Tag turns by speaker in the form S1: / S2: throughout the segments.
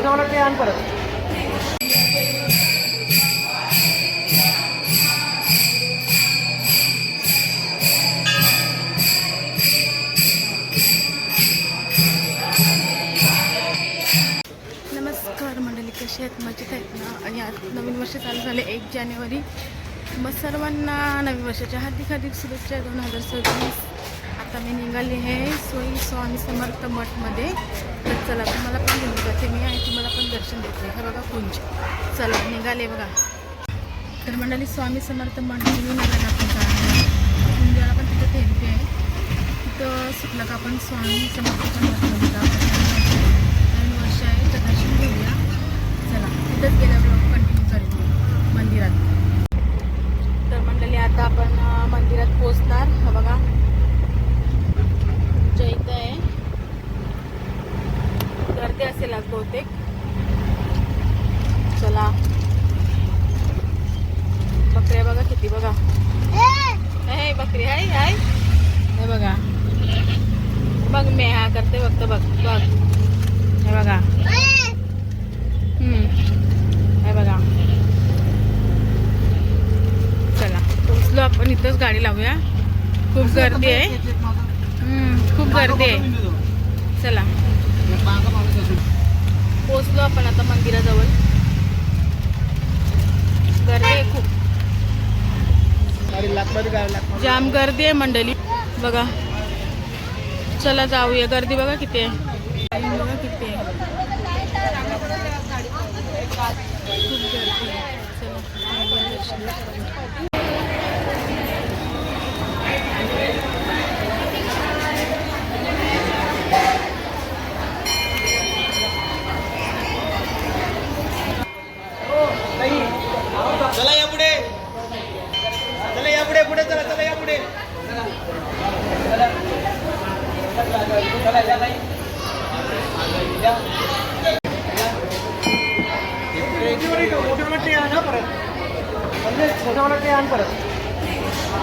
S1: छोटावाला ते आण परत.
S2: नमस्कार कसे आहेत? मजेत आहेत ना? आणि आज नवीन वर्ष चालू झाले एक जानेवारी. मग सर्वांना नवीन वर्षाच्या हार्दिक हार्दिक शुभेच्छा. दोन हजार सव्वीस. आता मी निघाली आहे सोयी स्वामी समर्थ मठमध्ये. चला तुम्हाला पण घेऊन जाते मी आणि तुम्हाला पण दर्शन देते. हे बघा कुंज. चला निघाले बघा. तर मंडळी स्वामी समर्थ मंडळी निघाला निघाले आपण कुंजाला पण तिथं थेंबी आहे. तिथं सुटलं का आपण स्वामी समर्थ पण जाऊ. नवीन वर्ष आहे तर दर्शन घेऊया. चला तिथंच गेल्यावर कंटिन्यू करेल मंदिरात. तर मंडळी आता आपण मंदिरात पोचणार हा बघा तुमच्या इथं आहे गर्दी असेल आज बहुतेक चला. बकऱ्या बघा किती बघा. हे! बकरी आहे आहे हे बघा. बघ मी हा करते बघतो बघ बघ. हे बघा. हम्म. हे बघा. चला. पोचलो आपण इथंच गाडी लावूया. खूप गर्दी आहे. हम्म, खूप गर्दी आहे. चला. पोचलो आपण आता मंदिराजवळ. गर्दी आहे खूप. जाम गर्दी आहे मंडळी. बघा. चला जाऊया. गर्दी बघा किती आहे. बघा किती आहे. खूप गर्दी आहे. चला जाऊया दर्शनाला.
S1: चला या पुढे चला या पुढे पुढे चला चला या पुढे मोठेवाला ते आण हा परत म्हणजे छोटावाला ते आण परत.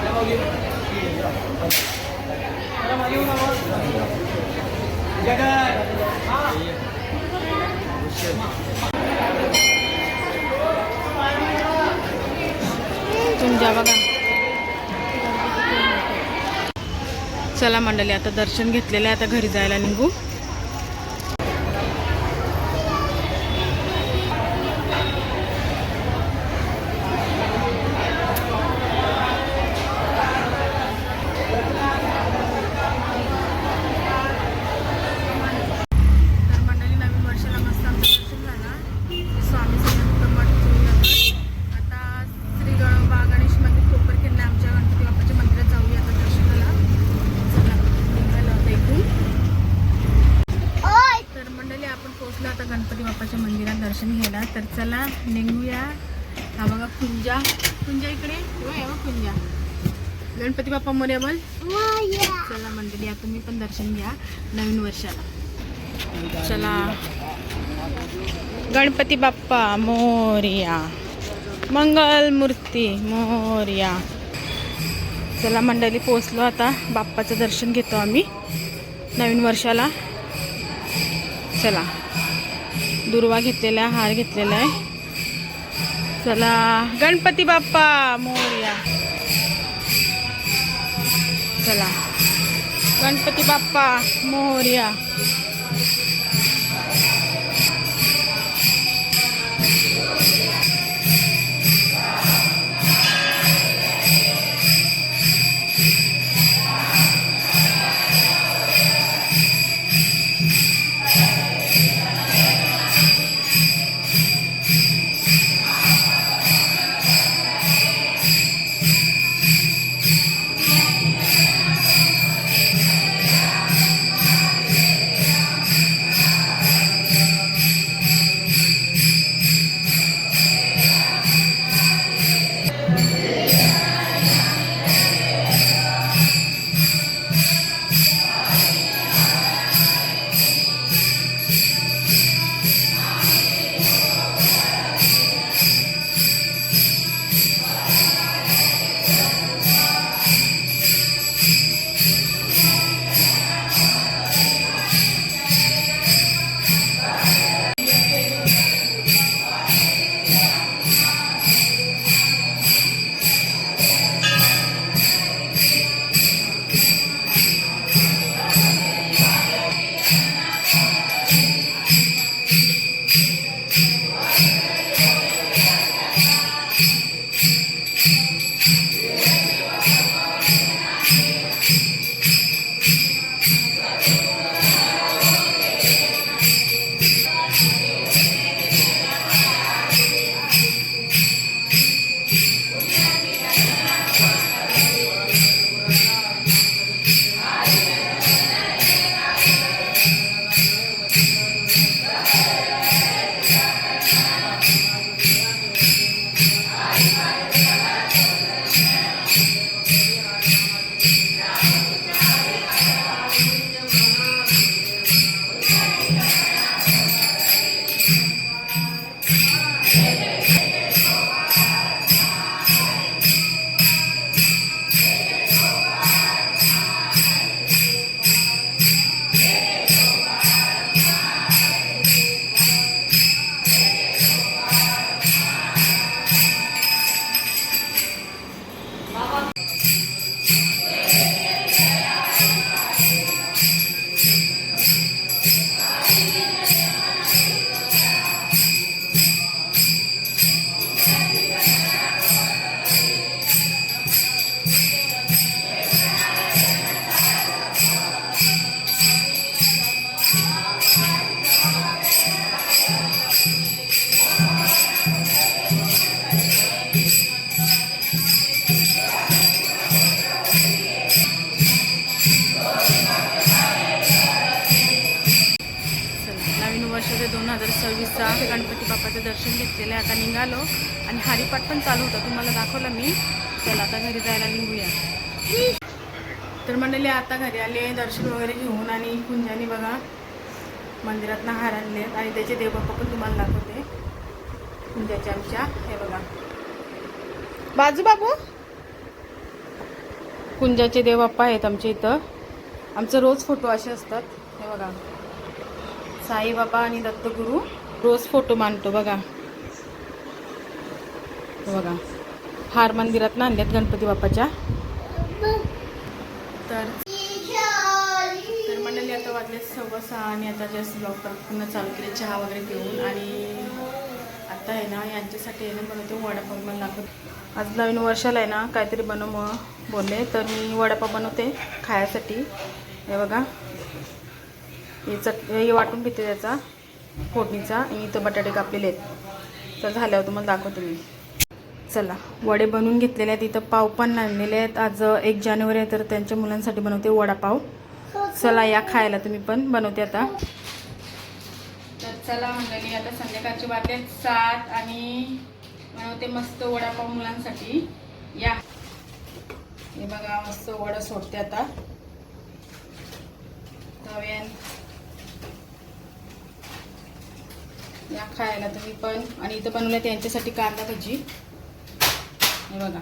S2: तुमच्या बघा. चला मंडळी आता दर्शन घेतलेलं आहे आता घरी जायला निघू तर मंडळी नवीन वर्षाला मस्त आमचं दर्शन झालं स्वामी समर्थ मठ चोळीनगर आता श्री गणबा गणेश मंदिर कोपरखेडला आमच्या गणपती बाप्पाच्या मंदिरात जाऊया आता दर्शनाला चला निघालं होतं इथून तर मंडळी आपण पोहोचलो आता गणपती बाप्पाच्या मंदिरात दर्शन घ्यायला तर चला निघूया. हा बघा कुंजा. कुंजा इकडे? हो, कुंजा. गणपती बाप्पा मोर्या बोल. चला मंडळी या तुम्ही पण दर्शन घ्या नवीन वर्षाला. चला. गणपती बाप्पा मोर्या. मंगल मूर्ती मोर्या. चला मंडळी पोचलो आता. बाप्पाचं दर्शन घेतो आम्ही नवीन वर्षाला. चला. दुर्वा घेतलेला आहे हार घेतलेला आहे. चला गणपती बाप्पा मोर्या. चला. गणपती बाप्पा मोर्या. दर्शन घेतलेलं आहे आता निघालो आणि हरिपाठ पण चालू होता. तुम्हाला दाखवलं मी. चला आता घरी जायला निघूया. तर मंडळी आता घरी आले दर्शन वगैरे घेऊन आणि कुंजाने बघा मंदिरात हार आणले आणि त्याचे देवबाप्पा पण तुम्हाला दाखवते. कुंजाच्या आमच्या हे बघा. बाजू बाबू. कुंजाचे देवबाप्पा आहेत आमच्या इथं. आमचं रोज फोटो असे असतात. हे बघा. साईबाबा आणि दत्तगुरू रोज फोटो मांडतो बघा. बघा. हार मंदिरात आणल्यात गणपती बाप्पाच्या. तर तर मंडळी आता वाजले सव्वा सहा आणि आता जस्ट ब्लॉग पुन्हा चालू केले चहा वगैरे घेऊन आणि आता आहे ना यांच्यासाठी आहे ना बनवते वडापाव मला लागत आज नवीन वर्षाला आहे ना काहीतरी बनव मग बोलले. तर मी वडापाव बनवते खायासाठी. हे बघा. हे चट हे वाटून घेते त्याचा फोडणीचा. आणि इथं बटाटे कापलेले आहेत. तर झाल्यावर तुम्हाला दाखवते मी. चला वडे बनवून घेतलेले आहेत इथं पाव पण आणलेले आहेत. आज एक जानेवारी आहे तर त्यांच्या मुलांसाठी बनवते वडापाव. चला या खायला तुम्ही पण बनवते आता. तर चला मंडळी आता संध्याकाळची वाटे सात आणि बनवते मस्त वडापाव मुलांसाठी. या. हे बघा मस्त वडा सोडते आता. तव्यान. या खायला तुम्ही पण. आणि इथं बनवलं त्यांच्यासाठी कांदा भजी. हे बघा.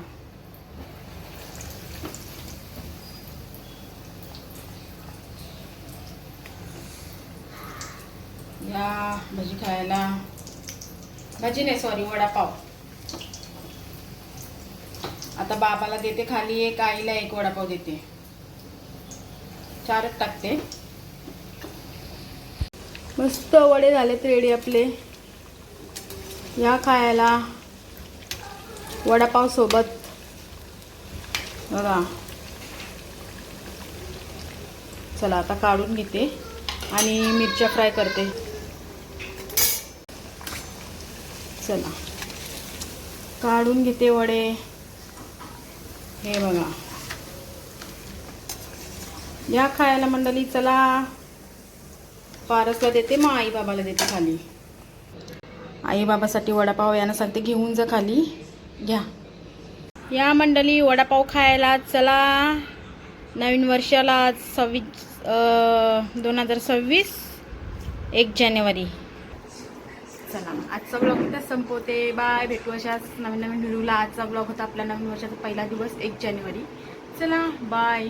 S2: या भजी खायला. भजी नाही सॉरी वडापाव. आता बाबाला देते खाली एक आईला एक वडापाव देते. चारच टाकते. मस्त वडे झालेत रेडी आपले. या खायला. वडापाव सोबत बघा. चला आता काढून घेते आणि मिरच्या फ्राय करते. चला. काढून घेते वडे. हे बघा. या खायला मंडळी चला. पारसला देते मग आई बाबाला देते खाली. आई बाबासाठी वडापाव यांना सांगते घेऊन जा खाली. घ्या. या मंडळी वडापाव खायला चला. नवीन वर्षाला सव्वीस दोन हजार सव्वीस एक जानेवारी. चला आजचा ब्लॉग इथंच संपवते. बाय भेटू अशाच नवीन नवीन व्हिडिओला आजचा ब्लॉग होता आपला नवीन वर्षाचा पहिला दिवस एक जानेवारी. चला. बाय